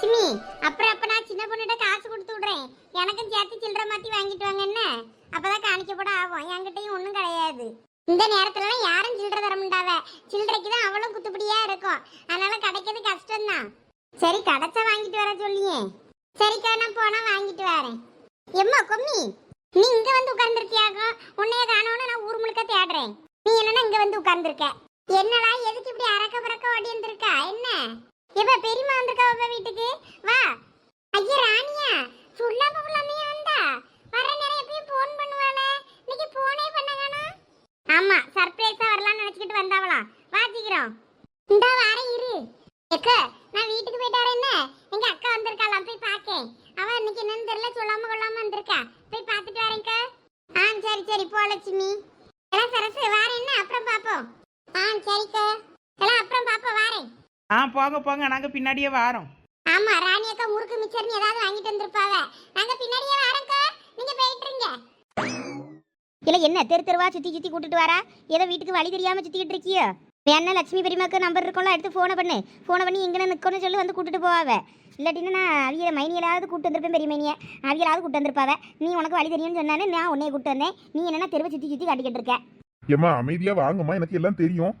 சிமி அப்புறம் அப்ப நான் சின்ன பொண்ணுகிட்ட காசு கொடுத்து விடுறேன்? எனக்கும் சேர்த்து சில்லறை மாத்தி வாங்கிட்டு வாங்க என்ன? அப்பதான் காணிக்கப்பட ஆகும். என்கிட்டயும் ஒண்ணும் கிடையாது. இந்த நேரத்துலலாம் யாரும் சில்லற தர முடியாத சில்லறைக்கு தான் அவ்வளவு குத்துப்படியா இருக்கும். அதனால கிடைக்கிறது கஷ்டம்தான். சரி கிடைச்சா வாங்கிட்டு வர சொல்லியே. சரிக்கா நான் போனா வாங்கிட்டு வரேன். எம்மா கொம்மி நீ இங்க வந்து உட்கார்ந்துருக்கியாகும் உன்னைய காணோன்னு நான் ஊர் முழுக்க தேடுறேன். நீ என்னன்னா இங்க வந்து உட்கார்ந்துருக்க. என்னடா எதுக்கு இப்படி அரக்க பறக்க ஓடி இருந்திருக்கா என்ன? இப்ப பெரியம்மா வந்திருக்கா உங்க வீட்டுக்கு? வா. ஐயா ராணியா சொல்லாம சொல்லாமையே வந்தா. வர நேரம் எப்பயும் போன் பண்ணுவாளே. இன்னைக்கு போனே பண்ணாங்கனா ஆமா சர்ப்ரைஸா வரலாம்னு நினைச்சிட்டு வந்தாவலாம் வா சீக்கிரம். இந்த வார இரு. எக்க நான் வீட்டுக்கு போயிட்டாரு என்ன? எங்க அக்கா வந்திருக்காளாம் போய் பாக்கேன். அவ இன்னைக்கு என்னன்னு தெரியல சொல்லாம கொள்ளாம வந்திருக்கா. போய் பார்த்துட்டு வரேன்க்க ஆ சரி சரி போ லட்சுமி. எல்லாம் சரசு வார என்ன? அப்புறம் பாப்போம். ஆ சரிக்கா எல்லாம் அப்புறம் பாப்போம் வாரேன் ஆ போங்க போங்க. நாங்கள் பின்னாடியே வாரோம். ஆமா ராணி அக்கா முறுக்கு மிச்சர்னு ஏதாவது வாங்கிட்டு வந்திருப்பாவ. நாங்க பின்னாடியே வரேன்க்கா நீங்க போயிட்டு இருங்க. இல்லை என்ன தெரு தெருவா சுற்றி சுற்றி கூட்டிட்டு வரா? ஏதோ வீட்டுக்கு வழி தெரியாமல் சுற்றிக்கிட்டு இருக்கியோ? வேணா லட்சுமி பெரியமாக்கு நம்பர் இருக்கும்ல எடுத்து ஃபோனை பண்ணு. ஃபோனை பண்ணி எங்கே நிற்கணும்னு சொல்லி வந்து கூட்டிட்டு போவாவ. இல்லாட்டினா நான் அவிய மைனியலாவது கூட்டு வந்திருப்பேன் பெரிய மைனியை. அவியலாவது கூட்டு வந்திருப்பாவ. நீ உனக்கு வழி தெரியும்னு சொன்னானே நான் உன்னைய கூட்டு வந்தேன். நீ என்னன்னா தெருவை சுற்றி சுற்றி காட்டிக்கிட்டு இருக்க. ஏம்மா அமைதியா வாங்கம்மா. எனக்கு எல்லாம் தெரியும்.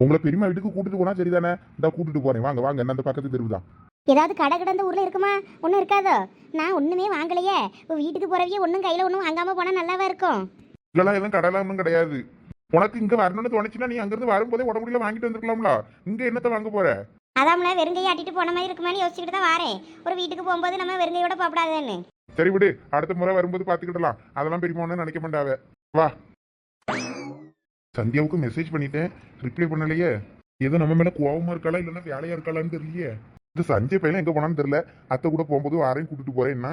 உங்களை பெரியம்மா வீட்டுக்கு கூட்டிட்டு போனா சரிதானே? இந்த கூட்டிட்டு போறேன். வாங்க வாங்க. அந்த பக்கத்து தெருவுதான். ஏதாவது கடை கடந்த ஊரில் இருக்குமா? ஒன்றும் இருக்காதோ? நான் ஒன்றுமே வாங்கலையே. வீட்டுக்கு போகிறவியே ஒன்றும் கையில் ஒன்றும் வாங்காமல் போனால் நல்லாவா இருக்கும்? இதெல்லாம் எதுவும் கடலாம் ஒன்றும் கிடையாது. உனக்கு இங்க வரணும்னு தோணுச்சுன்னா நீ அங்கிருந்து வரும்போதே உடம்புல வாங்கிட்டு வந்திருக்கலாம்ல. இங்க என்னத்த வாங்க போற? அதாம்ல வெறுங்கையை ஆட்டிட்டு போன மாதிரி இருக்குமான்னு யோசிச்சுக்கிட்டு தான் வாரேன். ஒரு வீட்டுக்கு போகும்போது நம்ம வெறுங்கையோட போகக்கூடாதுன்னு சரி விடு. அடுத்த முறை வரும்போது பாத்துக்கிடலாம் அதெல்லாம் பெரியம்மா ஒண்ணும் நினைக்க மாட்டாவ. வா. சந்தியாவுக்கு மெசேஜ் பண்ணிட்டேன். ரிப்ளை பண்ணலையே. ஏதோ நம்ம மேல கோவமா இருக்காளா இல்லைன்னா வேலையா இருக்காளான்னு தெரியலையே. இந்த சஞ்சய் பையன் எங்க போனான்னு தெரியல. அத்தை கூட போகும்போது வாரையும் கூட்டிட்டு போறேன்னா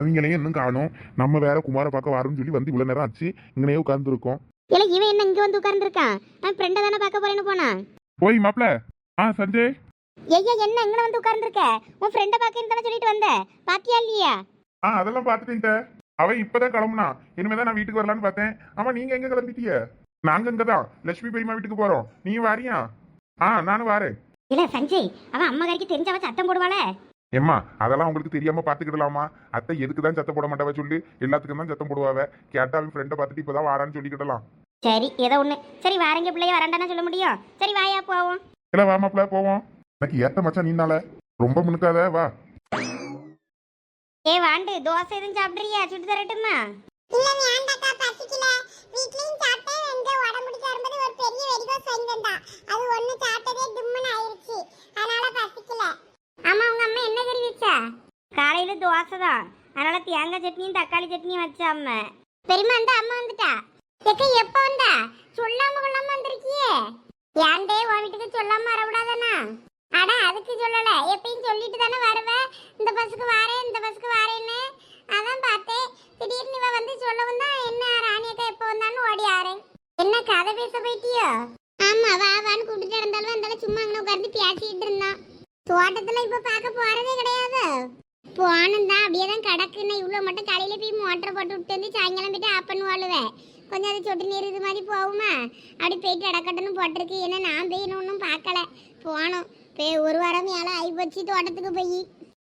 அவங்களையும் இன்னும் காணும். நம்ம வேற குமார பார்க்க வரோம்னு சொல்லி வந்து இவ்வளவு நேரம் ஆச்சு. இங்கனே உட்கார்ந்துருக்கோம். இல்லை இவன் என்ன இங்கே வந்து உட்கார்ந்துருக்கான் நான் ஃப்ரெண்டை தானே பார்க்க போறேன்னு போனான் போய் மாப்ள ஆ சஞ்சய். ஐயா என்ன இங்கே வந்து உட்கார்ந்துருக்க? உன் ஃப்ரெண்டை பார்க்கன்னு தானே சொல்லிட்டு வந்த? பாத்தியா இல்லையா? ஆ அதெல்லாம் பார்த்துட்டேன் அவன் இப்பதான் கிளம்புனா இனிமேதான் நான் வீட்டுக்கு வரலான்னு பார்த்தேன். ஆமா நீங்க எங்க கிளம்பிட்டீங்க? நாங்க இங்கதான் லட்சுமி பெரியம்மா வீட்டுக்கு போறோம். நீங்க வாரியா? ஆ நானும் வாரேன். இல்லை சஞ்சய் அவன் அம்மா கறிக்கு தெரிஞ்சவ சத்தம் போடுவாளே. ஏம்மா அதெல்லாம் உங்களுக்கு தெரியாம பாத்துக்கிடலாமா? அத்தை எதுக்கு தான் சத்தம் போட மாட்டாவ சொல்லி. எல்லாத்துக்கும் தான் சத்தம் போடுவாவ. கேட்டா அவன் ஃப்ரெண்டை பார்த்துட்டு இப்பதான் வாரான்னு சொல்லிக்கிடலாம். சரி ஏதோ ஒன்று சரி வாரங்க பிள்ளைய வரண்டானே சொல்ல முடியும். சரி வாயா போவோம். இல்ல வா மாப்ள போவோம். எனக்கு ஏத்த மச்சான் நீனால. ரொம்ப முணுக்காத வா. ஏ வாண்டு தோசை எதுவும் சாப்பிட்றியா? சுட்டு தரட்டுமா? இல்ல வேண்டாக்கா பசிக்கல வீட்லயும் சாப்பிட்டேன் எங்க உடம்புக்கு வரும்போது ஒரு பெரிய வெடிகோஸ் அது ஒண்ணு சாப்பிட்டதே தும்முன்னு ஆயிருச்சு. அதனால பசிக்கல. ஆமா உங்க அம்மா என்ன கறி வச்சா? காலையில் தோசை தான். அதனால தேங்காய் சட்னியும் தக்காளி சட்னியும் வச்சா அம்மா. பெரியமா அந்த அம்மா வந்துட்டா? எக்க எப்ப வந்தா? சொல்லாம கொள்ளாம வந்திருக்கியே. ஏன்டே உன் வீட்டுக்கு சொல்லாம வரக்கூடாதானா? அட அதுக்கு சொல்லல. எப்பயும் சொல்லிட்டு தானே வருவேன் இந்த பஸ்ஸுக்கு வாரேன் இந்த பஸ்ஸுக்கு வாரேன்னு. அதான் பார்த்தேன். திடீர்னு இவ வந்து சொல்லவும் தான் என்ன ராணியக்கா எப்போ வந்தான்னு ஓடி ஆறேன். என்ன கதை பேச போயிட்டியோ? ஆமா வா வான்னு கூப்பிட்டு இருந்தாலும் வந்தாலும் சும்மா அங்கே உட்கார்ந்து பேசிட்டு இருந்தான். தோட்டத்துல இப்ப பார்க்க போறதே கிடையாது. போனோம் தான் அப்படியே தான் கிடக்குன்னு இவ்வளோ மட்டும் காலையில போய் மோட்டர் போட்டு விட்டு வந்து சாயங்காலம் போயிட்டு ஆஃப் பண்ணுவாளுவேன் கொஞ்சம் அது சொட்டு நீர் இது மாதிரி போகுமா? அப்படி போயிட்டு இடக்கட்டுன்னு போட்டிருக்கு. ஏன்னா நான் போய் ஒன்றும் பார்க்கல. போனோம். போய் ஒரு வாரம் மேலே ஆகிப்போச்சு தோட்டத்துக்கு போய்.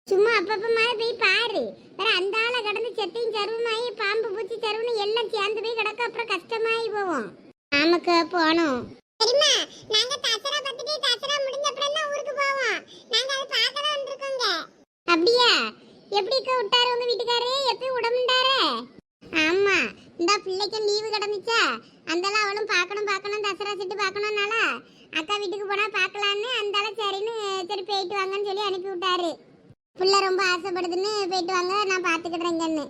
சும்மா அப்பப்போ மாதிரி போய் பாரு. வேற அந்த ஆளை கடந்து செத்தையும் சருவமாயி பாம்பு பூச்சி சருவுன்னு எல்லாம் சேர்ந்து போய் கிடக்க. அப்புறம் கஷ்டமாயி போவோம். ஆமாக்கா போனோம். சரிம்மா நாங்க தசரா பத்திட்டு தசரா முடிஞ்ச அப்புறம் தான் ஊருக்கு போவோம். நாங்க அதை பார்க்க இருக்கோங்க அப்படியா? அப்படியா எப்படிக்கா விட்டாரு உங்க வீட்டுக்காரு? எப்படி விடமுண்டாரு ஆமா. இந்த பிள்ளைக்கு லீவு கிடந்துச்சா? அந்தால அவளும் பார்க்கணும் பார்க்கணும் தசரா சிட்டு பார்க்கணும்னால? அக்கா வீட்டுக்கு போனா பார்க்கலான்னு அந்தால சரின்னு சரி போயிட்டு வாங்கன்னு சொல்லி அனுப்பி விட்டாரு. பிள்ளை ரொம்ப ஆசைப்படுதுன்னு போயிட்டு வாங்க நான் பார்த்துக்கிடுறேங்கன்னு.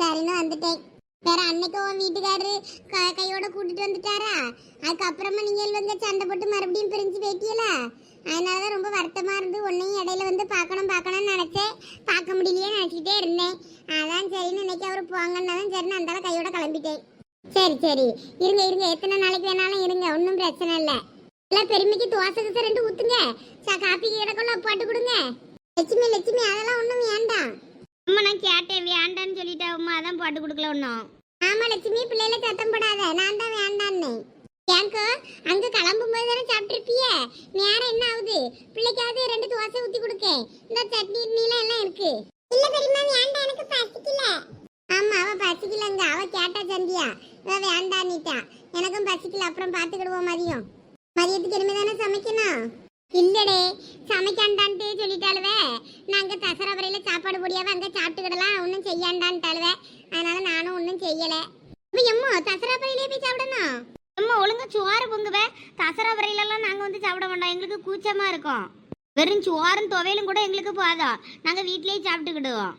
சரின்னு வந்துட்டேன். வேற அன்னைக்கு உன் வீட்டுக்காரரு க- கையோட கூட்டிட்டு வந்துட்டாரா? அதுக்கப்புறமா நீங்கள் வந்து சண்டை போட்டு மறுபடியும் பிரிஞ்சு போயிட்டீங்களா? அதனாலதான் ரொம்ப வருத்தமா இருந்து உன்னையும் இடையில வந்து பார்க்கணும் பார்க்கணும்னு நினைச்சேன். பார்க்க முடியலையே நினைச்சிக்கிட்டே இருந்தேன். அதான் சரின்னு இன்னைக்கு அவர் போங்கன்னதான் சரின்னு அந்தால கையோட கிளம்பிட்டேன். சரி சரி. இருங்க இருங்க. எத்தனை நாளைக்கு வேணாலும் இருங்க. ஒன்றும் பிரச்சனை இல்லை. எல்லாம் பெருமைக்கு தோசை கிசை ரெண்டு ஊத்துங்க. சா காப்பி கிடக்குள்ள போட்டு கொடுங்க. லட்சுமி லட்சுமி அதெல்லாம் ஒன்றும் வேண்டாம். அம்மா நான் கேட்டேன் வேண்டான்னு சொல்லிட்டேன் அம்மா அதான் போட்டு கொடுக்கல ஒன்றும் ஆமா லட்சுமி பிள்ளைல சத்தம் போடாத நான் தான் வேண்டான்னு ஏங்கோ அங்க கிளம்பும் போது தானே சாப்பிட்டுருப்பிய? நேரம் என்ன ஆகுது? பிள்ளைக்காவது ரெண்டு தோசை ஊத்தி கொடுக்க இந்த சட்னி நீலாம் எல்லாம் இருக்கு. இல்ல பெரியம்மா வேண்டாம் எனக்கு பசிக்கல. ஆமா அவ பசிக்கலங்க. அவ கேட்டா சந்தியா. அவ வேண்டான்னுட்டா. எனக்கும் பசிக்கல. அப்புறம் பாத்துக்கிடுவோம் மதியம். மதியத்துக்கு இனிமே தானே சமைக்கணும்? இல்லடே சமைக்காண்டான்ட்டு சொல்லிட்டாளுவே. நாங்கள் தசரா வரையில சாப்பாடு பொடியாவ அங்கே சாப்பிட்டுக்கிடலாம் ஒன்றும் செய்யாண்டான்ட்டாளுவே. அதனால நானும் ஒன்றும் செய்யலை. இப்போ எம்மா தசரா வரையிலே போய் சாப்பிடணும்? அம்மா ஒழுங்கா சோறு பொங்குவே. தசரா வரையிலலாம் நாங்கள் வந்து சாப்பிட மாட்டோம். எங்களுக்கு கூச்சமாக இருக்கும். வெறும் சோறும் துவையலும் கூட எங்களுக்கு போதும் நாங்கள் வீட்லேயே சாப்பிட்டுக்கிடுவோம்.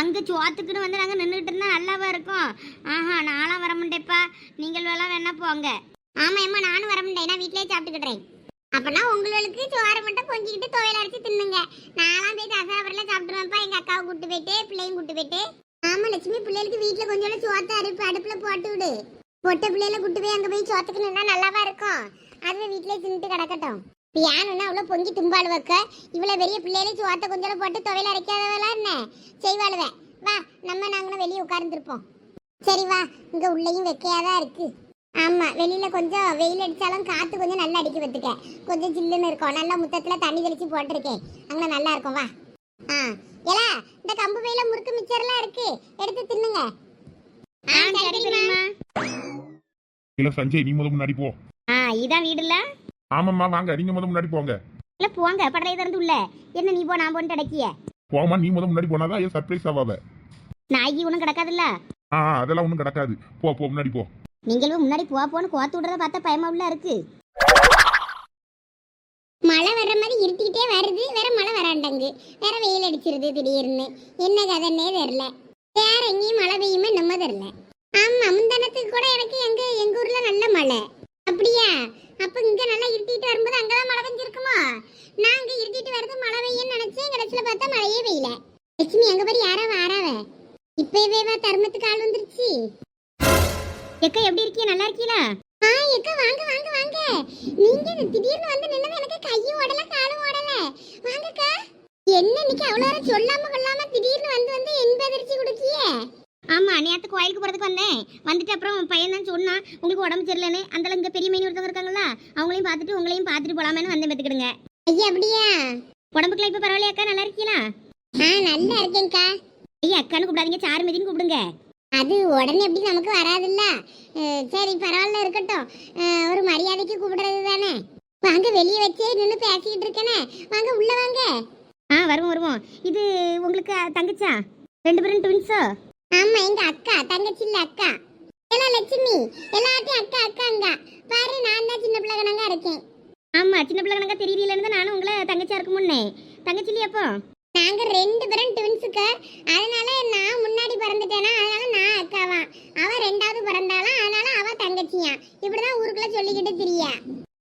அங்கே சோத்துக்குன்னு வந்து நாங்கள் நின்றுட்டு இருந்தால் நல்லாவா இருக்கும்? ஆஹா நானும் வர மாட்டேப்பா நீங்கள் எல்லாம் வேணா போங்க. ஆமாம் அம்மா நானும் வர மாட்டேன் நான் வீட்லேயே சாப்பிட்டுக்கிடுறேன். அப்பனா உங்களுக்கு சோறு மட்டும் கொஞ்சிக்கிட்டு துவையல் அரைச்சி தின்னுங்க. நான்லாம் போய் தசாபுரில சாப்பிட்டுருவேன்ப்பா எங்க அக்காவை கூட்டு போயிட்டு பிள்ளையும் கூட்டு போயிட்டு. ஆமா லட்சுமி பிள்ளைகளுக்கு வீட்டுல கொஞ்சம் சோத்த அறுப்பு அடுப்புல போட்டு விடு. பொட்ட பிள்ளைல கூட்டு போய் அங்க போய் சோத்துக்கு நின்னா நல்லாவா இருக்கும். அதுவே வீட்டிலே தின்னுட்டு கிடக்கட்டும். பியானுன்னா அவ்வளோ பொங்கி தும்பாள் வைக்க இவ்வளோ பெரிய பிள்ளையில சோத்த கொஞ்சம் போட்டு துவையல் அரைக்காதவளா என்ன? செய்வாளுவேன் வா நம்ம நாங்களும் வெளியே உட்கார்ந்துருப்போம். சரி வா. இங்கே உள்ளேயும் வெக்கையாதான் இருக்கு. ஆமா வெளியில கொஞ்சம் வெயில் அடிச்சாலும் காத்து கொஞ்சம் நல்லா அடிக்க வத்துக்க கொஞ்சம் சில்லுன்னு இருக்கும். நல்லா முத்தத்துல தண்ணி தெளிச்சு போட்டிருக்கேன். அங்க நல்லா இருக்கும். வா. ஆ. ஏலா இந்த கம்பு வெயில முறுக்கு மிச்சர்லாம் இருக்கு. எடுத்து தின்னுங்க. ஆ, சரி பெரியம்மா. இல்ல சஞ்சய் நீ முத முன்னாடி போ. ஆ இதான் வீடுல ஆமாம்மா வாங்க. நீங்க முத முன்னாடி போங்க. இல்லை போங்க. படலை திறந்து உள்ள என்ன நீ போ நான் போன்னு அடக்கிய. போமா நீ முத முன்னாடி போனாதான் ஏன் சர்ப்ரைஸ் ஆவாவ? நாய்க்கு ஒன்றும் கிடக்காதுல்ல? ஆ அதெல்லாம் ஒண்ணும் கிடக்காது. போ போ முன்னாடி போ. நீங்களும் முன்னாடி போவா போன்னு கோத்து விடுறத பார்த்தா பயமா உள்ள இருக்கு. மழை வர்ற மாதிரி இருட்டிக்கிட்டே வருது. வேற மழை வராண்டங்கு. வேற வெயில் அடிச்சிருது திடீர்னு. என்ன கதைன்னே தெரில வேற எங்கேயும் மழை பெய்யுமே நம்ம தெரில ஆமா முந்தானத்துக்கு கூட எனக்கு எங்க எங்க ஊர்ல நல்ல மழை. அப்படியா? அப்ப இங்க நல்லா இருட்டிட்டு வரும்போது அங்கதான் மழை பெஞ்சிருக்குமா? நாங்க இருட்டிட்டு வருது மழை பெய்யும்னு நினைச்சேன். கடைசியில பார்த்தா மழையே பெய்யல. லட்சுமி அங்க பேர் யாரா வாராவ இப்பவே வா தர்மத்துக்கு ஆள் வந்துருச்சு. எக்கா எப்படி இருக்கீங்க? நல்லா இருக்கீங்களா? ஆ எக்கா வாங்க வாங்க வாங்க. நீங்க திடீர்னு வந்து நின்னது எனக்கு கையும் ஓடல காலும் ஓடல? வாங்கக்கா. என்ன இன்னைக்கு அவ்வளோ நேரம் சொல்லாம கொள்ளாம திடீர்னு வந்து வந்து என்பதிர்ச்சி கொடுக்கியே? ஆமா நேற்று கோயிலுக்கு போறதுக்கு வந்தேன். வந்துட்டு அப்புறம் பையன் தான் சொன்னான் உங்களுக்கு உடம்பு சரியில்லைன்னு. அந்த இங்க பெரிய மீன் ஒருத்தவங்க இருக்காங்களா அவங்களையும் பார்த்துட்டு உங்களையும் பார்த்துட்டு போலாமேன்னு வந்து பார்த்துக்கிடுங்க. ஐயா அப்படியா? உடம்புக்குலாம் இப்போ பரவாயில்லையா அக்கா? நல்லா இருக்கீங்களா? ஆ நல்லா இருக்கேன்க்கா. ஐயா அக்கான்னு கூப்பிடாதீங்க சாரு மீதின்னு கூப்பிடுங்க. அது உடனே எப்படி நமக்கு வராதுல்ல. சரி பரவாயில்ல இருக்கட்டும். ஒரு மரியாதைக்கு கூப்பிடுறது தானே? வாங்க வெளியே வச்சே நின்று பேசிக்கிட்டு இருக்கேனே. வாங்க உள்ள வாங்க. ஆ வருவோம் வருவோம். இது உங்களுக்கு தங்கச்சா? ரெண்டு பேரும் ட்வின்ஸோ ஆமா எங்க அக்கா தங்கச்சி இல்ல அக்கா. எல்லாம் லட்சுமி. எல்லாத்தையும் அக்கா அக்காங்க. பாரு நான் தான் சின்ன பிள்ளை கணங்கா இருக்கேன். ஆமா சின்ன பிள்ளை கணக்கா தெரியலன்னு நானும் உங்களை தங்கச்சியா இருக்க முன்னே. தங்கச்சி இல்லையா அப்போ? நாங்க ரெண்டு பேரும் ட்வின்ஸுக்கு அதனால நான் முன்னாடி பிறந்துட்டேனா? அதனால நான் அக்காவா? அவ ரெண்டாவது பிறந்தாலாம் அதனால அவ தங்கச்சியா? இப்படிதான் ஊருக்குள்ள சொல்லிக்கிட்டு திரியா.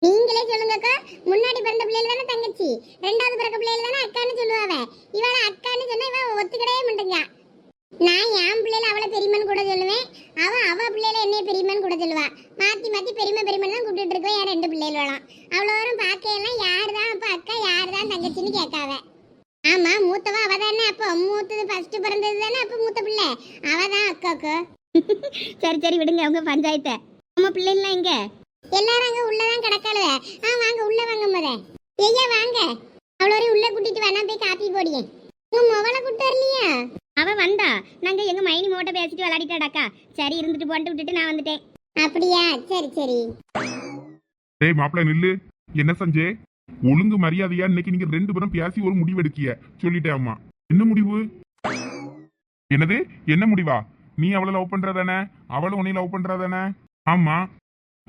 நீங்களே சொல்லுங்கக்கா. முன்னாடி பிறந்த பிள்ளைகள் தானே தங்கச்சி? ரெண்டாவது பிறக்க பிள்ளைல தானே அக்கான்னு சொல்லுவா இவள அக்கான்னு சொன்னா இவ ஒத்துக்கிடவே மாட்டேங்க நான் என் பிள்ளைல அவளை பெரியம்மன் கூட சொல்லுவேன் அவ அவ பிள்ளைல என்னைய பெரியம்மன் கூட சொல்லுவா மாத்தி மாத்தி பெரியம்மா பெரியம்மன் தான் கூப்பிட்டு இருக்கோம் என் ரெண்டு பிள்ளைகளும் அவ்வளோ வரும் பார்க்க எல்லாம் யார் தான் அப்ப அக்கா யார் தான் தங்கச்சின்னு கேட்காவ ஆமா மூத்தவ அவ தானே அப்போ மூத்தது ஃபர்ஸ்ட் பிறந்தது தானே அப்ப மூத்த பிள்ளை அவ தான் அக்காக்கு சரி வாங்க பஞ்சாயத்தை. நம்ம பிள்ளைங்களாம் எங்க? எல்லாரும் அங்க உள்ளதான் கிடக்காளுவ. ஆ வாங்க உள்ள வாங்க முத. ஐயா வாங்க. அவ்வளோரையும் உள்ள கூட்டிட்டு வேணா போய் காப்பி போடியே உங்க மொபைல கூட்டு வரலையா? அவ வந்தா. நாங்க எங்க மைனி மோட்ட பேசிட்டு விளையாடிட்டாடாக்கா சரி இருந்துட்டு போன்ட்டு விட்டுட்டு நான் வந்துட்டேன். அப்படியா? சரி சரி. டேய் மாப்பிள்ள நில்லு. என்ன சஞ்சய்? ஒழுங்கு மரியாதையா இன்னைக்கு நீங்க ரெண்டு பேரும் பேசி ஒரு முடிவு எடுக்கிய சொல்லிட்டேன் அம்மா. என்ன முடிவு? என்னது? என்ன முடிவா? நீ அவளை லவ் பண்றதானே? அவளும் உன்னை லவ் பண்றதானே? ஆமா.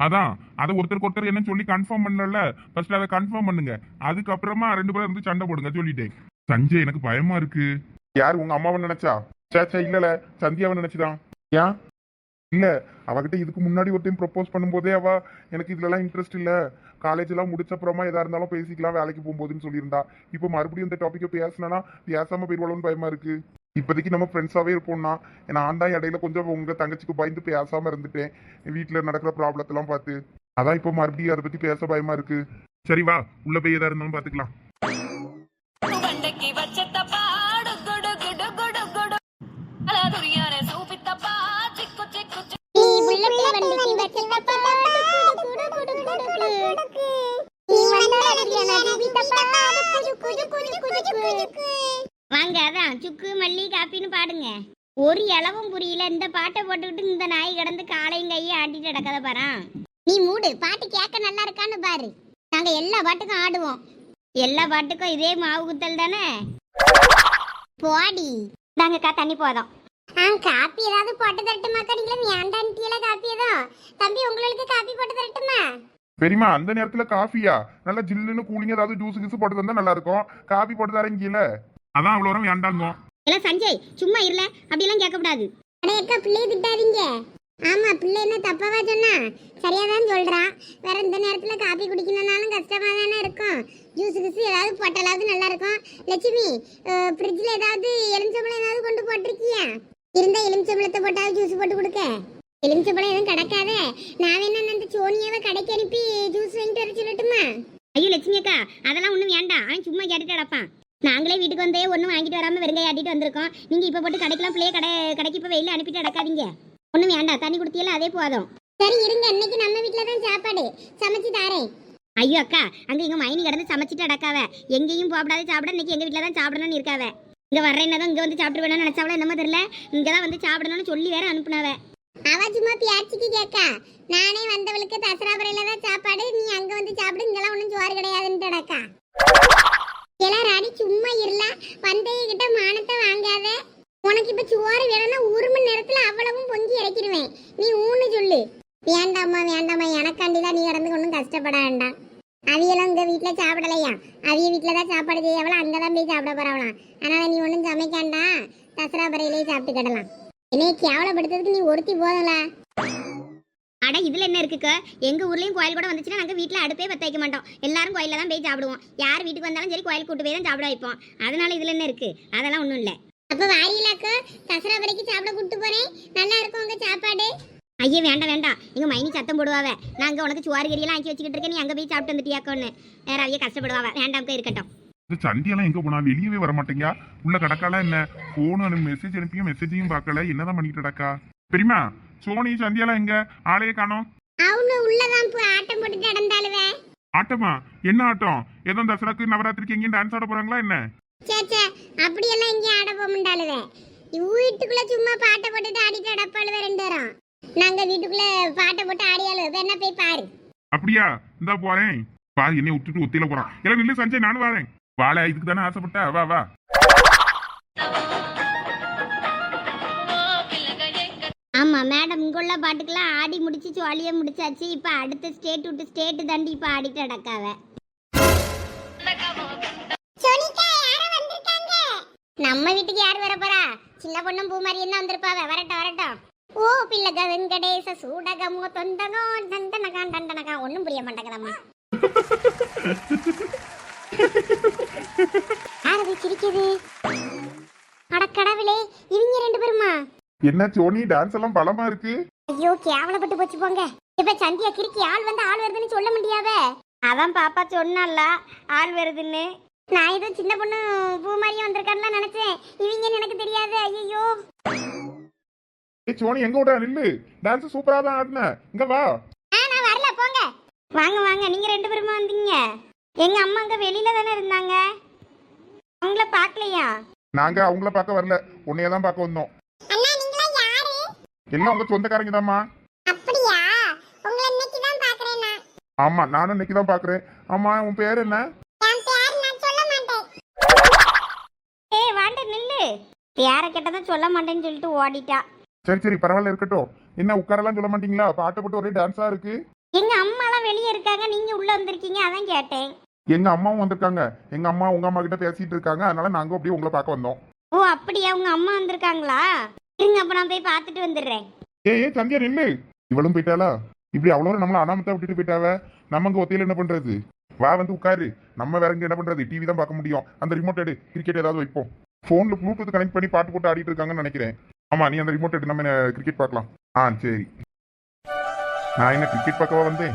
அதான். அதை ஒருத்தருக்கு ஒருத்தர் என்ன சொல்லி கன்ஃபார்ம் பண்ணல ஃபர்ஸ்ட் அதை கன்ஃபார்ம் பண்ணுங்க. அதுக்கப்புறமா ரெண்டு பேரும் இருந்து சண்டை போடுங்க சொல்லிட்டேன். சஞ்சய் எனக்கு பயமா இருக்கு. யார் உங்க அம்மாவை நினைச்சா? சேச்சா இல்லல சந்தியாவை நினைச்சுதான். ஏன்? இல்ல. அவகிட்ட இதுக்கு முன்னாடி ஒரு டைம் ப்ரொப்போஸ் பண்ணும்போதே அவ எனக்கு இதுலலாம் இன்ட்ரெஸ்ட் இல்ல. காலேஜ் எல்லாம் முடிச்ச அப்புறமா எதா இருந்தாலும் பேசிக்கலாம் வேலைக்கு போகும்போதுன்னு சொல்லியிருந்தா. இப்போ மறுபடியும் இந்த டாபிக்கை பேசினா பேசாம போயிருவாளோன்னு பயமா இருக்கு. இப்போதைக்கு நம்ம ஃப்ரெண்ட்ஸாகவே இருப்போம்னா நான் தான் இடையில கொஞ்சம் உங்கள் தங்கச்சிக்கு பயந்து பேசாமல் இருந்துட்டேன். வீட்டில் நடக்கிற ப்ராப்ளத்தெல்லாம் பார்த்து. அதான் இப்போ மறுபடியும் அதை பற்றி பேச பயமாக இருக்கு. சரி வா. உள்ள போய் எதாக இருந்தாலும் பார்த்துக்கலாம். வாங்க அதான் சுக்கு மல்லி காப்பின்னு பாடுங்க. ஒரு இளவும் புரியல இந்த பாட்டை போட்டுக்கிட்டு இந்த நாய் கிடந்து காலையும் கையும் ஆட்டிட்டு கிடக்கத பாரா நீ மூடு பாட்டு கேட்க நல்லா இருக்கான்னு பாரு. நாங்க எல்லா பாட்டுக்கும் ஆடுவோம். எல்லா பாட்டுக்கும் இதே மாவு குத்தல் தானே? போடி. தாங்கக்கா தண்ணி போதும். ஆ காப்பி ஏதாவது போட்டு தரட்டுமாக்கா நீங்களும் வேண்டான்ட்டியில காப்பி ஏதோ. தம்பி உங்களுக்கு காப்பி போட்டு தரட்டுமா? பெரியமா அந்த நேரத்துல காஃபியா? நல்லா ஜில்லுன்னு கூலிங் ஏதாவது ஜூஸ் கீஸ் போட்டு தந்தா நல்லா இருக்கும். காபி போட்டு தரீங்கல்ல அதான் அவ்வளோ வேண்டாங்க எல்லாம் சஞ்சய் சும்மா இருல அப்படியெல்லாம் கேட்கக்கூடாது. அடே அக்கா பிள்ளைய திட்டாதீங்க. ஆமா பிள்ளை என்ன தப்பாவா சொன்னா? சரியா தான் சொல்றான். வேற இந்த நேரத்துல காப்பி குடிக்கணும்னாலும் கஷ்டமா தானே இருக்கும். ஜூஸ் கிஸ் ஏதாவது போட்டாலாவது நல்லா இருக்கும் லட்சுமி ஃப்ரிட்ஜ்ல ஏதாவது எலுமிச்சம்பழம் ஏதாவது கொண்டு போட்டிருக்கியா? இருந்தா எலுமிச்சம்பழத்தை போட்டாவது ஜூஸ் போட்டு கொடுக்க. எலுமிச்சம்பழம் எதுவும் கிடக்காத. நான் வேணா அந்த சோனியாவை கடைக்கு அனுப்பி ஜூஸ் வாங்கிட்டு வர சொல்லட்டுமா? ஐயோ லட்சுமி அக்கா அதெல்லாம் ஒன்றும் வேண்டாம். அவன் சும்மா கேட்டுட்டு கிடப்பான். நாங்களே வீட்டுக்கு வந்தே ஒன்றும் வாங்கிட்டு வராமல் வெறுங்காய் ஆட்டிட்டு வந்திருக்கோம். நீங்கள் இப்போ போட்டு கடைக்கெல்லாம் பிள்ளைய கடை கடைக்கு இப்போ வெயில அனுப்பிட்டு அடக்காதீங்க ஒன்றும் வேண்டாம் தண்ணி கொடுத்தியல அதே போதும். சரி இருங்க இன்னைக்கு நம்ம வீட்ல தான் சாப்பாடு. சமைச்சு தாரேன். ஐயோ அக்கா அங்கே எங்கள் மைனி கிடந்து சமைச்சிட்டு அடக்காவ எங்கேயும் போகப்படாது சாப்பிட இன்னைக்கு எங்கள் வீட்டில் தான் சாப்பிடணும்னு இருக்காவ. இங்கே வர்றேன்னதும் இங்கே வந்து சாப்பிட்டு வேணும்னு நினச்சாவளோ என்னமோ தெரியல. இங்கே தான் வந்து சாப்பிடணும்னு சொல்லி வேற அனுப்புனாவ. அவ சும்மா பியாச்சிக்கு கேக்கா. நானே வந்தவளுக்கு தசராபுரையில தான் சாப்பாடு. நீ அங்க வந்து சாப்பிடு இங்கெல்லாம் ஒண்ணும் சோறு கிடையாதுன்னுடக்கா எல்லாம் ராணி சும்மா இருல வந்தைய கிட்ட மானத்தை வாங்காத. உனக்கு இப்ப சோறு வேணும்னா ஒரு மணி நேரத்துல அவ்வளவும் பொங்கி இறக்கிடுவேன். நீ ஊன்னு சொல்லு. வேண்டாம்மா வேண்டாம்மா. எனக்காண்டிதான் நீ இறந்து ஒன்றும் கஷ்டப்பட வேண்டாம் அவியெல்லாம் உங்க வீட்டுல சாப்பிடலையா? அவிய வீட்டுல தான் சாப்பாடு செய்யவளா? அங்கதான் போய் சாப்பிட போறவளாம் அதனால நீ ஒன்றும் சமைக்காண்டா. தசரா பறையிலேயே சாப்பிட்டு கிடலாம் என்னைய கேவலப்படுத்துறதுக்கு நீ ஒருத்தி போதலா அட இதில் என்ன இருக்குக்க? எங்கள் ஊர்லேயும் கோயில் கூட வந்துச்சுன்னா நாங்கள் வீட்டில் அடுப்பே பற்ற வைக்க மாட்டோம். எல்லாரும் கோயிலில் தான் போய் சாப்பிடுவோம். யார் வீட்டுக்கு வந்தாலும் சரி கோயில் கூட்டு போய் தான் சாப்பிட வைப்போம். அதனால இதில் என்ன இருக்குது அதெல்லாம் ஒன்றும் இல்லை. அப்ப வாரியலாக்கா தசரா வரைக்கும் சாப்பிட கூட்டு போறேன். நல்லா இருக்கும் உங்க சாப்பாடு. ஐயே வேண்டாம் வேண்டாம். எங்கள் மைனி சத்தம் போடுவாவ. நாங்கள் உனக்கு சுவாரி கறியெல்லாம் ஆக்கி வச்சுக்கிட்டு இருக்கேன். நீ அங்கே போய் சாப்பிட்டு வந்துட்டியாக்கோன்னு வேற அவைய கஷ்டப்படுவாவ. வேண்டாம்க்கா இருக்கட்டும். இந்த சந்தியெல்லாம் எங்க போனா? வெளியவே வர மாட்டேங்க உள்ள கடக்கால என்ன? போன் மெசேஜ் அனுப்பியும் மெசேஜையும் பார்க்கல. என்னதான் பண்ணிட்டு கிடக்கா? பெரியமா சோனி சந்தியாலாம் எங்க? ஆளையே காணோம். அவனு உள்ளதான் போய் ஆட்டம் போட்டுட்டு நடந்தாளுவே. ஆட்டமா? என்ன ஆட்டம்? ஏதோ தசராக்கு நவராத்திரிக்கு எங்கேயும் டான்ஸ் ஆட போறாங்களா என்ன? சே சே அப்படியெல்லாம் எங்கேயும் ஆட போக முடியாளுவே வீட்டுக்குள்ள சும்மா பாட்டை போட்டுட்டு ஆடிட்டு அடப்பாளுவே ரெண்டு பேரும். நாங்க வீட்டுக்குள்ள பாட்டை போட்டு ஆடியாளு வேணா போய் பாரு. அப்படியா? இந்தா போறேன். பாரு என்னை விட்டுட்டு ஒத்தியில போறான். எல்லாம் நில்லு சஞ்சய் நானும் வரேன். வாழ இதுக்கு தானே ஆசைப்பட்ட? வா வா. ஆமாம் மேடம் இங்குள்ள பாட்டுக்கெல்லாம் ஆடி முடிச்சு ஜாலியாக முடிச்சாச்சு. இப்போ அடுத்த ஸ்டேட் விட்டு ஸ்டேட்டு தாண்டி இப்போ ஆடிட்டு அடக்காவ நம்ம வீட்டுக்கு யார் வர போறா? சின்ன பொண்ணும் பூமாரியும் தான் வந்திருப்பாவ. வரட்டும் வரட்டும். ஓ பிள்ளக வெங்கடேச சூடகமோ தொந்தகோ தந்தனகா தண்டனகா ஒண்ணும் புரிய மாட்டேங்குதம்மா. யாரது சிரிக்குது? அடக்கடவுளே இவங்க ரெண்டு பேருமா? என்ன சோனி டான்ஸ் எல்லாம் பலமா இருக்கு? ஐயோ கேவலப்பட்டு போச்சு போங்க. இப்ப சந்தியா கிறுக்கி ஆள் வந்து ஆள் வருதுன்னு சொல்ல முடியாவே அதான் பாப்பா சொன்னால ஆள் வருதுன்னு. நான் ஏதோ சின்ன பொண்ணு பூமாரியும் வந்திருக்கான்னு நினைச்சேன். இவங்கன்னு எனக்கு தெரியாது ஐயோ ஏய் சோனி எங்க விட நில்லு. டான்ஸ் சூப்பரா தான் ஆடின. இங்க வா. ஆ நான் வரல போங்க. வாங்க வாங்க நீங்க ரெண்டு பேருமா வந்தீங்க. எங்க அம்மா அங்க வெளியில தானே இருந்தாங்க? அவங்கள பார்க்கலையா? நாங்க அவங்கள பார்க்க வரல. உன்னைய தான் பார்க்க வந்தோம். எல்லாம் உங்க சொந்தக்காரங்க தாம்மா? அப்படியா? உங்களை இன்னைக்கு தான் பாக்குறேன் நான் ஆமா நானும் இன்னைக்கு தான் பாக்குறேன் ஆமா உன் பேர் என்ன? என் பேர் நான் சொல்ல மாட்டேன். ஏய் வாண்ட நில்லு. யாரை கேட்டதும் சொல்ல மாட்டேன்னு சொல்லிட்டு ஓடிட்டா. சரி சரி பரவாயில்ல இருக்கட்டும். என்ன உட்காரலாம் சொல்ல மாட்டீங்களா? பாட்டை போட்டு ஒரே டான்ஸா இருக்கு. எங்க அம்மாலாம் வெளியே இருக்காங்க நீங்க உள்ள வந்திருக்கீங்க அதான் கேட்டேன். எங்க அம்மாவும் வந்திருக்காங்க. எங்க அம்மா உங்க அம்மா கிட்ட பேசிட்டு இருக்காங்க. அதனால நாங்க அப்படியே உங்களை பார்க்க வந்தோம். ஓ அப்படியா? உங்க அம்மா வந்திருக்காங்களா? இருங்க அப்ப நான் போய் பார்த்துட்டு வந்துடுறேன். ஏய் ஏய் சந்தியா நில்லு. இவளும் போயிட்டாளா? இப்படி அவ்வளோ நம்மள அனாமத்தா விட்டுட்டு போயிட்டாவ? நம்ம அங்க ஒத்தையில என்ன பண்றது? வா வந்து உட்காரு. நம்ம வேற இங்க என்ன பண்றது? டிவி தான் பார்க்க முடியும். அந்த ரிமோட் எடு. கிரிக்கெட் ஏதாவது வைப்போம். ஃபோன்ல ப்ளூடூத் கனெக்ட் பண்ணி பாட்டு போட்டு ஆடிட்டு இருக்காங்கன்னு நினைக்கிறேன். ஆமா நீ அந்த ரிமோட் எடு. நம்ம கிரிக்கெட் பார்க்கலாம். ஆ சரி. நான் என்ன கிரிக்கெட் பார்க்கவா வந்தேன்?